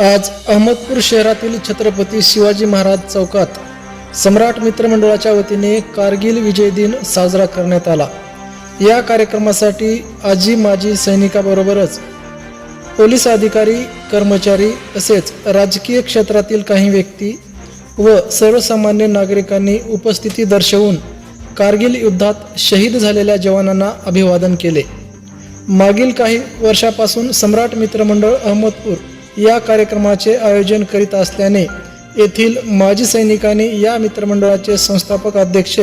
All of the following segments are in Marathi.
आज अहमदपूर शहरातील छत्रपती शिवाजी महाराज चौकात सम्राट मित्रमंडळाच्या वतीने कारगिल विजय दिन साजरा करण्यात आला. या कार्यक्रमासाठी आजी माजी सैनिकाबरोबरच पोलीस अधिकारी कर्मचारी तसेच राजकीय क्षेत्रातील काही व्यक्ती व सर्वसामान्य नागरिकांनी उपस्थिती दर्शवून कारगिल युद्धात शहीद झालेल्या जवानांना अभिवादन केले. मागील काही वर्षापासून सम्राट मित्रमंडळ अहमदपूर या कार्यक्रमाचे आयोजन करीत असल्याने येथील माजी सैनिकांनी या मित्रमंडळाचे संस्थापक अध्यक्ष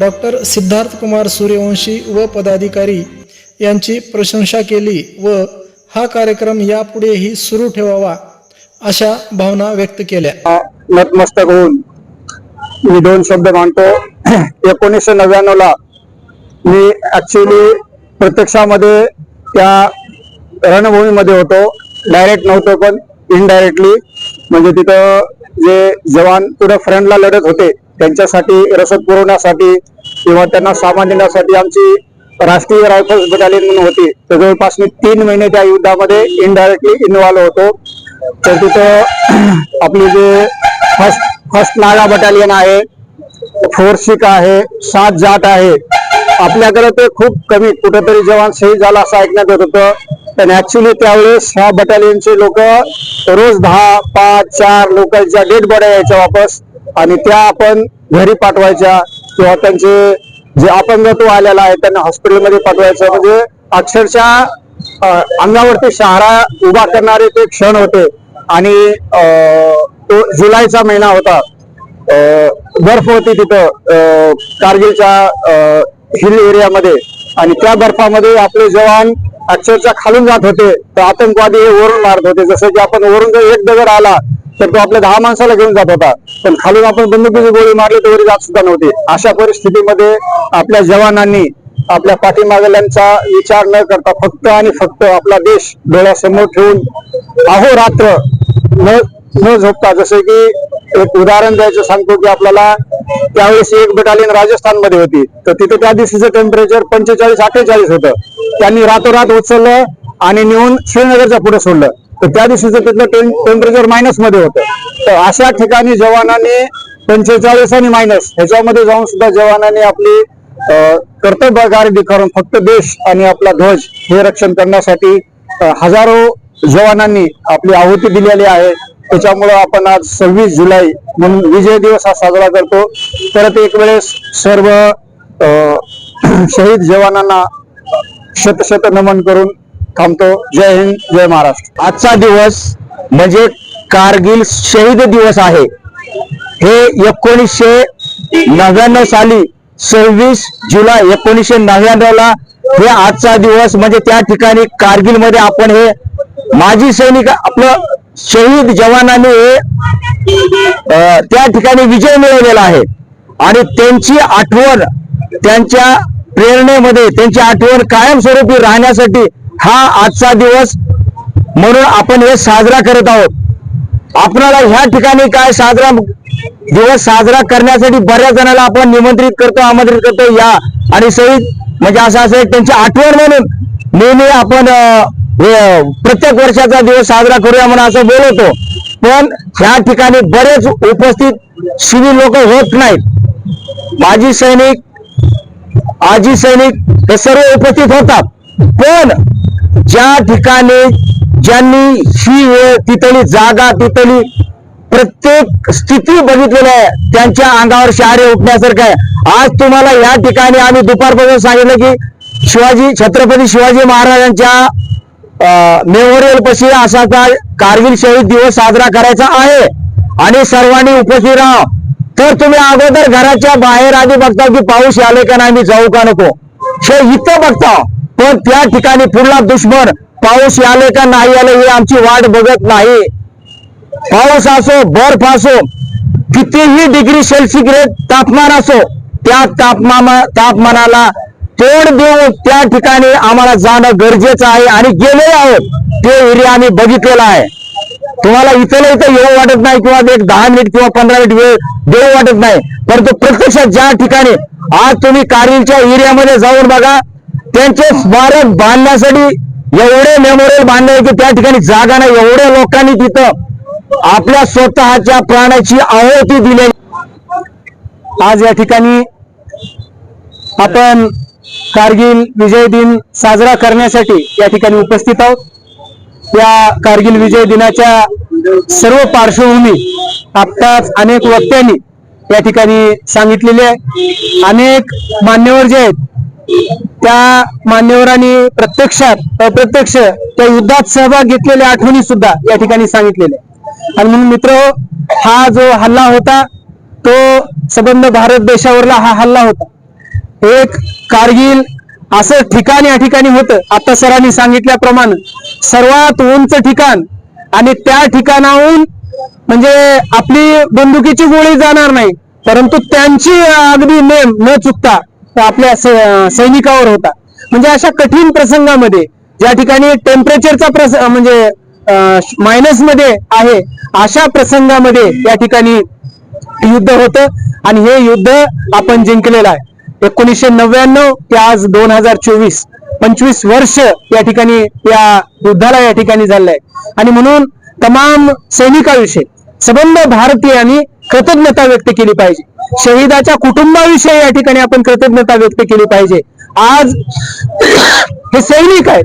डॉक्टर सिद्धार्थ कुमार सूर्यवंशी व पदाधिकारी यांची प्रशंसा केली व हा कार्यक्रम यापुढेही सुरू ठेवावा अशा भावना व्यक्त केल्या. नतमस्तक होऊन मी दोन शब्द मांडतो. एकोणीसशे नव्याण्णव ला मी ऍक्च्युली प्रत्यक्षामध्ये त्या रणभूमीमध्ये होतो. डायरेक्ट नव्हतो पण इनडायरेक्टली म्हणजे तिथं जे जवान पुढे फ्रंटला लढत होते त्यांच्यासाठी रसद पुरवण्यासाठी किंवा त्यांना सामान देण्यासाठी आमची राष्ट्रीय रायफल्स बटालियन म्हणून होती. तर जवळपास मी तीन महिने त्या युद्धामध्ये इनडायरेक्टली इन्व्हॉल्व होतो. तर तिथं आपली जे फर्स्ट फर्स्ट नागा बटालियन आहे फोर शिक आहे सात जाट आहे. आपल्याकडे ते खूप कमी कुठेतरी जवान शहीद झाला असं ऐकण्यात येत होतं. पण ऍक्च्युली त्यावेळेस ह्या बटालियनचे लोक रोज दहा पाच चार लोकांच्या डेड बॉड्या यायच्या वापस. आणि त्या आपण घरी पाठवायच्या किंवा त्यांचे जे अपंगत्व आलेला आहे त्यांना हॉस्पिटलमध्ये पाठवायचं. म्हणजे अक्षरशः अंगावरती शहारा उभा करणारे ते क्षण होते. आणि तो जुलैचा महिना होता. बर्फ होती तिथं अं, कारगिलच्या हिल एरियामध्ये. आणि त्या बर्फामध्ये आपले जवान अक्षरशः खालून जात होते. तर आतंकवादी हे वरून मारत होते. जसं की आपण वरून जर एक दगड आला तर तो आपल्या दहा माणसाला घेऊन जात होता. पण खालून आपण बंदुकीची गोळी मारली तर वरी जात सुद्धा नव्हती. अशा परिस्थितीमध्ये आपल्या जवानांनी आपल्या पाठीमागल्यांचा विचार न करता फक्त आणि फक्त आपला देश डोळ्यासमोर ठेवून अहोरात्र न न झोपता जसं की एक उदाहरण द्यायचं सांगतो की आपल्याला त्यावेळेस एक बटालियन राजस्थानमध्ये होती. तर तिथे त्या दिवशीचं टेम्परेचर पंचेचाळीस अठ्ठेचाळीस होतं. त्यांनी रातोरात उचललं आणि नेऊन श्रीनगरच्या पुढे सोडलं. तर त्या दिवशीचं तिथलं टेम्परेचर मायनसमध्ये होतं. तर अशा ठिकाणी जवानांनी पंचेचाळीस आणि मायनस ह्याच्यामध्ये जाऊन सुद्धा जवानांनी आपली अं, कर्तव्य गारडी करून फक्त देश आणि आपला ध्वज हे रक्षण करण्यासाठी हजारो जवानांनी आपली आहुती दिलेली आहे. त्याच्यामुळं आपण आज सव्वीस जुलै म्हणून विजय दिवस हा साजरा करतो. परत एक वेळेस सर्व अं, शहीद जवानांना शतशत नमन करून थांबतो. जय हिंद जय महाराष्ट्र. आजचा दिवस म्हणजे कारगिल शहीद दिवस आहे. हे एकोणीसशे नव्याण्णव साली सव्वीस जुलै एकोणीसशे नव्याण्णव ला हे आजचा दिवस म्हणजे त्या ठिकाणी कारगिलमध्ये आपण हे माजी सैनिक आपलं शहीद जवानांनी त्या ठिकाणी विजय मिळवलेला आहे. आणि त्यांची आठवण त्यांच्या प्रेरणेमध्ये त्यांची आठवण कायमस्वरूपी राहण्यासाठी हा आजचा दिवस म्हणून आपण हे साजरा करत आहोत. आपणाला ह्या ठिकाणी काय साजरा दिवस साजरा करण्यासाठी बऱ्याच जणांना आपण निमंत्रित करतो आमंत्रित करतो या. आणि शहीद म्हणजे असं असं त्यांची आठवण म्हणून नेहमी आपण प्रत्येक वर्षाचा दिवस साजरा करूया म्हणून असं बोलवतो. पण ह्या ठिकाणी बरेच उपस्थित शिवी लोक होत नाहीत. माजी सैनिक आजी सैनिक हे सर्व उपस्थित होतात. पण ज्या ठिकाणी ज्यांनी ही वेळ तिथली जागा तिथली प्रत्येक स्थिती बघितलेली आहे त्यांच्या अंगावर शहारे उठण्यासारखं आहे. आज तुम्हाला या ठिकाणी आम्ही दुपारपासून सांगितलं की शिवाजी छत्रपती शिवाजी महाराजांच्या मेमोरियल पशी असा कारगिल शहीद दिवस साजरा करायचा आहे. आणि सर्वांनी उपस्थित राहा. तर तुम्ही अगोदर घराच्या बाहेर आधी बघता की पाऊस आले का नाही मी जाऊ का नको. हे इथं बघता. पण त्या ठिकाणी पुढला दुश्मन पाऊस आले का नाही आले ही आमची वाट बघत नाही. पाऊस असो बर्फ असो कितीही डिग्री सेल्सिग्रेड तापमान असो त्या तापमान तापमानाला तोड देऊन त्या ठिकाणी आम्हाला जाणं गरजेचं आहे आणि गेले आहोत ते एरिया आम्ही बघितलेला आहे. तुम्हाला इथं इथं येऊ वाटत नाही किंवा एक दहा मिनिट किंवा पंधरा मिनिट वेळ देऊ वाटत नाही परंतु प्रत्यक्षात ज्या ठिकाणी आज तुम्ही कारगिलच्या एरियामध्ये जाऊन बघा त्यांचे स्मारक बांधण्यासाठी एवढे मेमोरियल बांधले की त्या ठिकाणी जागा नाही एवढ्या लोकांनी तिथं आपल्या स्वतःच्या प्राण्याची आहुती दिली आज या ठिकाणी आपण कारगिल विजय दिन साजरा करण्यासाठी या ठिकाणी उपस्थित आहोत. या कारगिल विजय दिनाच्या सर्व पार्श्वभूमी आत्ताच अनेक वक्त्यांनी या ठिकाणी सांगितलेले आहे. अनेक मान्यवर जे आहेत त्या मान्यवरांनी प्रत्यक्षात अप्रत्यक्ष त्या युद्धात सहभाग घेतलेल्या आठवणी सुद्धा या ठिकाणी सांगितलेल्या आहे. आणि म्हणून मित्र हा जो हल्ला होता तो संबंध भारत देशावरला हा हल्ला होता. एक कारगिल असं ठिकाण या ठिकाणी होतं. आता सरांनी सांगितल्याप्रमाणे सर्वात उंच ठिकाण आणि त्या ठिकाणाहून म्हणजे आपली बंदुकीची गोळी जाणार नाही परंतु त्यांची अगदी नेम न चुकता आपल्या सैनिकावर होता. म्हणजे अशा कठीण प्रसंगामध्ये ज्या ठिकाणी टेम्परेचरचा प्रस म्हणजे मायनसमध्ये आहे अशा प्रसंगामध्ये या ठिकाणी युद्ध होतं आणि हे युद्ध आपण जिंकलेलं आहे. एकोणीसशे नव्याण्णव ते आज दोन हजार चोवीस पंचवीस वर्ष या ठिकाणी या युद्धाला या ठिकाणी झालंय आणि म्हणून तमाम सैनिकाविषयी सबंध भारतीयांनी कृतज्ञता व्यक्त केली पाहिजे. शहीदाच्या कुटुंबाविषयी या ठिकाणी आपण कृतज्ञता व्यक्त केली पाहिजे. आज हे सैनिक आहेत.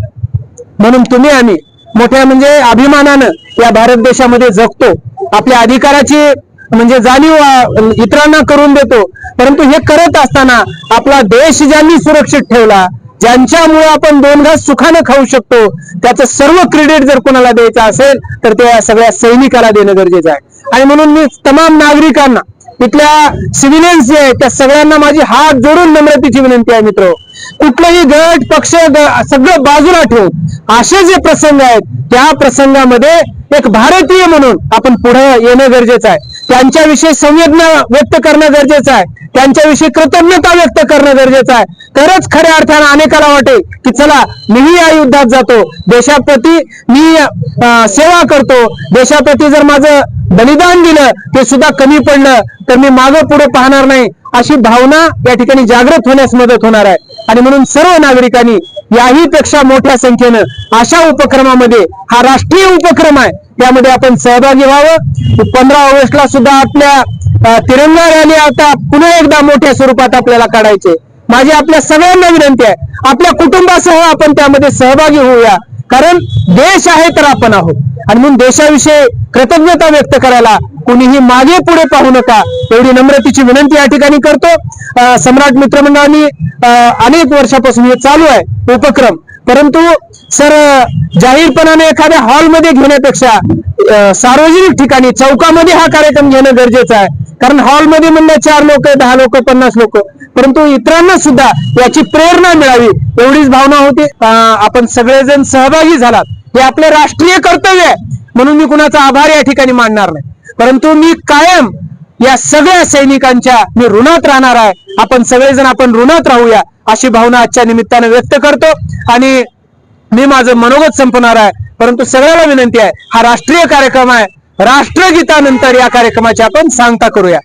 म्हणून तुम्ही आम्ही मोठ्या म्हणजे अभिमानानं या भारत देशामध्ये जगतो. आपल्या अधिकाराची म्हणजे जाणीव इतरांना करून देतो. परंतु हे करत असताना आपला देश ज्यांनी सुरक्षित ठेवला ज्यांच्यामुळे आपण दोन घास सुखानं खाऊ शकतो त्याचं सर्व क्रेडिट जर कोणाला द्यायचं असेल तर ते या सगळ्या सैनिकाला देणं गरजेचं आहे. आणि म्हणून मी तमाम नागरिकांना इथल्या सिव्हिलियन्स जे आहेत त्या सगळ्यांना माझी हात जोडून नम्रतेची विनंती आहे मित्र. कुठलाही गट पक्ष सगळं बाजूला ठेवून असे जे प्रसंग आहेत त्या प्रसंगामध्ये एक भारतीय म्हणून आपण पुढे येणं गरजेचं आहे. त्यांच्याविषयी संवेदना व्यक्त करणं गरजेचं आहे. त्यांच्याविषयी कृतज्ञता व्यक्त करणं गरजेचं आहे. तरच खऱ्या अर्थानं अनेकाला वाटेल की चला मीही या युद्धात जातो. देशाप्रती मी सेवा करतो. देशाप्रती जर माझं बलिदान दिलं ते सुद्धा कमी पडलं तर मी मागं पुढे पाहणार नाही. अशी भावना या ठिकाणी जागृत होण्यास मदत होणार आहे. आणि म्हणून सर्व नागरिकांनी याही पेक्षा मोठ्या संख्येनं अशा उपक्रमामध्ये हा राष्ट्रीय उपक्रम आहे त्यामध्ये आपण सहभागी व्हावं. पंधरा ऑगस्टला सुद्धा आपल्या तिरंगा रॅली आता पुन्हा एकदा मोठ्या स्वरूपात आपल्याला काढायचे. माझी आपल्या सगळ्यांना विनंती आहे. आपल्या कुटुंबासह आपण त्यामध्ये सहभागी होऊया. कारण देश आहे तर आपण आहोत. आणि म्हणून देशाविषयी कृतज्ञता व्यक्त करायला कुणीही मागे पुढे पाहू नका. एवढी नम्रतेची विनंती या ठिकाणी करतो. सम्राट मित्रमंडळांनी अनेक वर्षापासून हे चालू आहे. उपक्रम. परंतु सर जाहीरपणाने एखाद्या हॉलमध्ये घेण्यापेक्षा सार्वजनिक ठिकाणी चौकामध्ये हा कार्यक्रम घेणं गरजेचं आहे. कारण हॉलमध्ये म्हणलं चार लोक दहा लोक पन्नास लोक. परंतु इतरांना सुद्धा याची प्रेरणा मिळावी एवढीच भावना होती. आपण सगळेजण सहभागी झालात. हे आपले राष्ट्रीय कर्तव्य आहे. म्हणून मी कुणाचा आभार या ठिकाणी मानणार नाही. परंतु मी कायम या सगळ्या सैनिकांच्या मी ऋणात राहणार आहे. आपण सगळेजण आपण ऋणात राहूया अशी भावना आजच्या निमित्तानं व्यक्त करतो. आणि मी माझं मनोगत संपणार आहे. परंतु सगळ्याला विनंती आहे हा राष्ट्रीय कार्यक्रम आहे. राष्ट्रगीतानंतर या कार्यक्रमाची आपण सांगता करूया.